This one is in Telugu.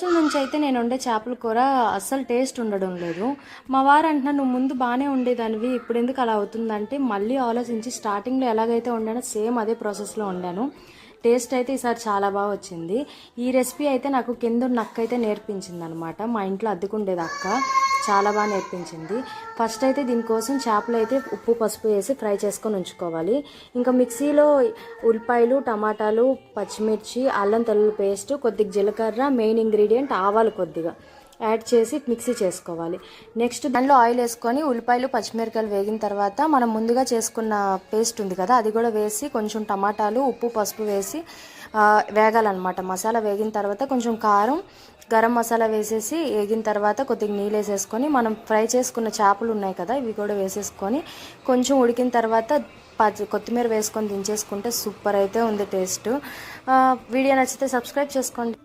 రోజుల నుంచి అయితే నేను వండే చేపల కూర అస్సలు టేస్ట్ ఉండడం లేదు. మా వారు అంటున్నా నువ్వు ముందు బాగానే ఉండేదానివి ఇప్పుడు ఎందుకు అలా అవుతుందంటే మళ్ళీ ఆలోచించి స్టార్టింగ్లో ఎలాగైతే వండానో సేమ్ అదే ప్రాసెస్లో వండాను. టేస్ట్ అయితే ఈసారి చాలా బాగా వచ్చింది. ఈ రెసిపీ అయితే నాకు కింద నక్క అయితే నేర్పించింది అనమాట మా ఇంట్లో అద్దెకుండేది అక్క. చాలా బాగా నేర్పించింది. ఫస్ట్ అయితే దీనికోసం చేపలు అయితే ఉప్పు పసుపు వేసి ఫ్రై చేసుకొని ఉంచుకోవాలి. ఇంకా మిక్సీలో ఉల్లిపాయలు టమాటాలు పచ్చిమిర్చి అల్లం తెల్లుల్లి పేస్ట్ కొద్దిగా జీలకర్ర మెయిన్ ఇంగ్రీడియంట్ ఆవాలు కొద్దిగా యాడ్ చేసి మిక్సీ చేసుకోవాలి. నెక్స్ట్ దానిలో ఆయిల్ వేసుకొని ఉల్లిపాయలు పచ్చిమిరకాయలు వేగిన తర్వాత మనం ముందుగా చేసుకున్న పేస్ట్ ఉంది కదా అది కూడా వేసి కొంచెం టమాటాలు ఉప్పు పసుపు వేసి వేగాలన్నమాట. మసాలా వేగిన తర్వాత కొంచెం కారం గరం మసాలా వేసేసి వేగిన తర్వాత కొద్దిగా నీళ్ళు వేసేసుకొని మనం ఫ్రై చేసుకున్న చేపలు ఉన్నాయి కదా ఇవి కూడా వేసేసుకొని కొంచెం ఉడికిన తర్వాత పచ్చి కొత్తిమీర వేసుకొని దించేసుకుంటే సూపర్ అయితే ఉంది టేస్ట్. వీడియో నచ్చితే సబ్స్క్రైబ్ చేసుకోండి.